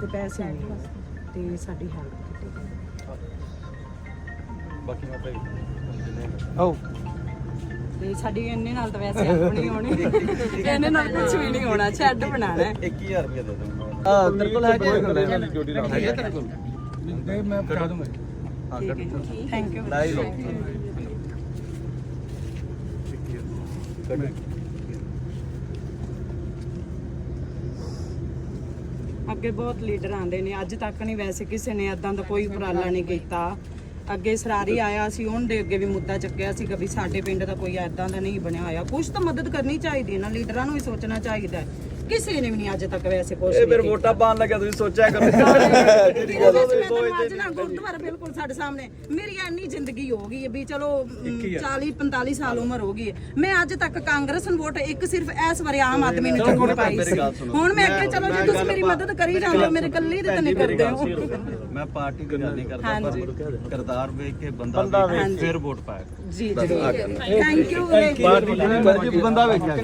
ਵਾਸਤੇ ਪੈਸੇ ਨਹੀਂ ਤੇ ਸਾਡੀ ਹੈਲਪ ਕੀਤੀ ਜਾਵੇ ਬਾਕੀ ਮੈਂ ਭਾਈ ਆਓ। ਤੇ ਸਾਡੀ ਇੰਨੇ ਨਾਲ ਤਾਂ ਵੈਸੇ ਆਪਣੀ ਹੋਣੀ। ਇਹਨੇ ਨਾਲ ਕੁਝ ਵੀ ਨਹੀਂ ਹੋਣਾ ਸ਼ੈੱਡ ਬਣਾਣਾ ਹੈ। 21000 ਰੁਪਏ ਦੇ ਦੂੰਗਾ ਆ ਤੇਰੇ ਕੋਲ ਹੈਗੇ ਹੈਗੇ ਤੇਰੇ ਕੋਲ? ਨਹੀਂ ਮੈਂ ਕਰਾ ਦੂੰਗਾ। ਹਾਂ ਹੈ ਥੈਂਕ ਯੂ ਲਾਈ ਲਓ ਅੱਗੇ ਬਹੁਤ ਲੀਡਰ ਆਂਦੇ ਨੇ। ਅੱਜ ਤੱਕ ਨਹੀਂ ਵੈਸੇ ਕਿਸੇ ਨੇ ਇਦਾਂ ਦਾ ਕੋਈ ਉਪਰਾਲਾ ਨਹੀਂ ਕੀਤਾ। ਅੱਗੇ ਸਰਾਰੀ ਆਇਆ ਸੀ, ਉਹਨਾਂ ਅੱਗੇ ਵੀ ਮੁੱਦਾ ਚੱਕਿਆ ਸੀ ਵੀ ਸਾਡੇ ਪਿੰਡ ਦਾ ਕੋਈ ਐਦਾਂ ਦਾ ਨਹੀਂ ਬਣਿਆ ਹੋਇਆ। ਕੁਝ ਤਾਂ ਮਦਦ ਕਰਨੀ ਚਾਹੀਦੀ ਹੈ ਨਾ, ਲੀਡਰਾਂ ਨੂੰ ਵੀ ਸੋਚਣਾ ਚਾਹੀਦਾ ਕਿਸੇ ਨੇ ਵੀ ਨਹੀਂ ਅੱਜ ਤੱਕ ਵੈਸੇ ਕੁਝ ਇਹ ਫਿਰ ਵੋਟਾਂ ਪਾਣ ਲੱਗਿਆ ਤੁਸੀਂ ਸੋਚਿਆ ਕਰੋ। ਜਿਹੜੀ ਗੱਲ ਮੈਂ ਤੁਹਾਨੂੰ ਅੱਜ ਨਾ ਗੁਰਦੁਆਰਾ ਬਿਲਕੁਲ ਸਾਡੇ ਸਾਹਮਣੇ ਮੇਰੀ ਇੰਨੀ ਜ਼ਿੰਦਗੀ ਹੋ ਗਈ ਹੈ ਵੀ ਚਲੋ 40 45 ਸਾਲ ਉਮਰ ਹੋ ਗਈ ਹੈ। ਮੈਂ ਅੱਜ ਤੱਕ ਕਾਂਗਰਸ ਨੂੰ ਵੋਟ ਇੱਕ ਸਿਰਫ ਇਸ ਵਾਰੀ ਆਮ ਆਦਮੀ ਨੂੰ। ਜ਼ਰੂਰ ਪਾਈ ਸੀ। ਹੁਣ ਮੈਂ ਅੱਗੇ ਚਲੋ ਜੇ ਤੁਸੀਂ ਮੇਰੀ ਮਦਦ ਕਰੀ ਜਾਂਦੇ ਹੋ ਮੇਰੇ ਕੱਲੀ ਦੇ ਤਾਂ ਨਹੀਂ ਕਰਦੇ ਹੋ। ਮੈਂ ਪਾਰਟੀ ਦੀ ਗੱਲ ਨਹੀਂ ਕਰਦਾ। ਪਰ ਕਰਤਾਰ ਵੇਖ ਕੇ ਬੰਦਾ ਵੇਖ ਕੇ ਫਿਰ ਵੋਟ ਪਾਇਆ ਜੀ ਜੀ। ਥੈਂਕ ਯੂ ਪਾਰਟੀ ਬੰਦਾ ਵੇਖਿਆ।